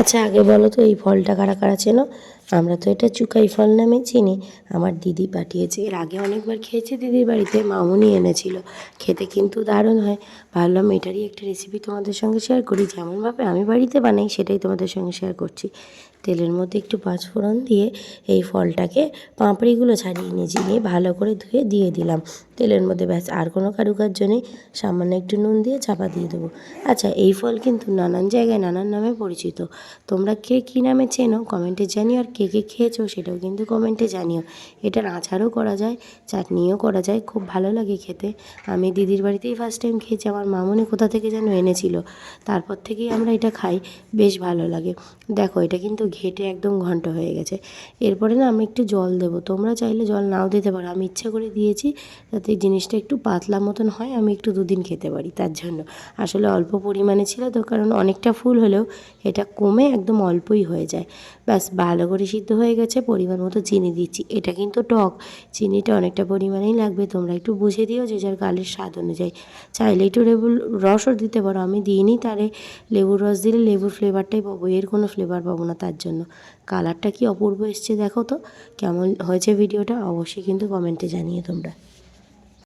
আচ্ছা আগে বলো তো, এই ফলটা কারা কারা চেনো? আমরা তো এটা চুকাই ফল নামে চিনি। আমার দিদি পাঠিয়েছে। এর আগে অনেকবার খেয়েছি দিদির বাড়িতে, মামুনি এনেছিল। খেতে কিন্তু দারুণ হয়। ভাবলাম এটারই একটা রেসিপি তোমাদের সঙ্গে শেয়ার করি। যেমনভাবে আমি বাড়িতে বানাই, সেটাই তোমাদের সঙ্গে শেয়ার করছি। তেলের মধ্যে একটু পাঁচফোড়ন দিয়ে এই ফলটাকে পাঁপড়িগুলো ছাড়িয়ে নিয়েছি নিয়ে ভালো করে ধুয়ে দিয়ে দিলাম। তেলের মধ্যে ব্যাস আর কোনো কারুকার্য নেই। সামান্য একটু নুন দিয়ে চাপা দিয়ে দেবো। আচ্ছা এই ফল কিন্তু নানান জায়গায় নানান নামে পরিচিত। তোমরা কে কী নামে চেনো? কমেন্টে জানিও। আর কে কে খেয়েছো সেটাও কিন্তু কমেন্টে জানিও। এটার আচারও করা যায়, চাটনিও করা যায়। খুব ভালো লাগে খেতে। আমি দিদির বাড়িতেই ফার্স্ট টাইম খেয়েছি। আমার মামনি কোথা থেকে যেন এনেছিল। তারপর থেকেই আমরা এটা খাই। বেশ ভালো লাগে। দেখো, এটা কিন্তু ঘেটে একদম ঘন্ট হয়ে গেছে। এরপরে না আমি একটু জল দেবো। তোমরা চাইলে জল নাও দিতে পারো। আমি ইচ্ছা করে দিয়েছি। এই জিনিসটা একটু পাতলা মতন হয়, আমি একটু দুদিন খেতে পারি তার জন্য। আসলে অল্প পরিমাণে ছিল তো, কারণ অনেকটা ফুল হলেও এটা কমে একদম অল্পই হয়ে যায়। ব্যাস, ভালো করে সিদ্ধ হয়ে গেছে, পরিমাণ মতো চিনি দিচ্ছি। এটা কিন্তু টক, চিনিটা অনেকটা পরিমাণেই লাগবে, তোমরা একটু বুঝে দিও যে যার গালের স্বাদ অনুযায়ী। চাইলে একটু লেবুর রসও দিতে পারো, আমি দিইনি তারে। লেবুর রস দিলে লেবুর ফ্লেভারটাই পাবো, এর কোনো ফ্লেভার পাবো না তার জন্য। কালারটা কি অপূর্ব এসছে দেখো তো, কেমন হয়েছে ভিডিওটা অবশ্যই কিন্তু কমেন্টে জানিয়ে তোমরা।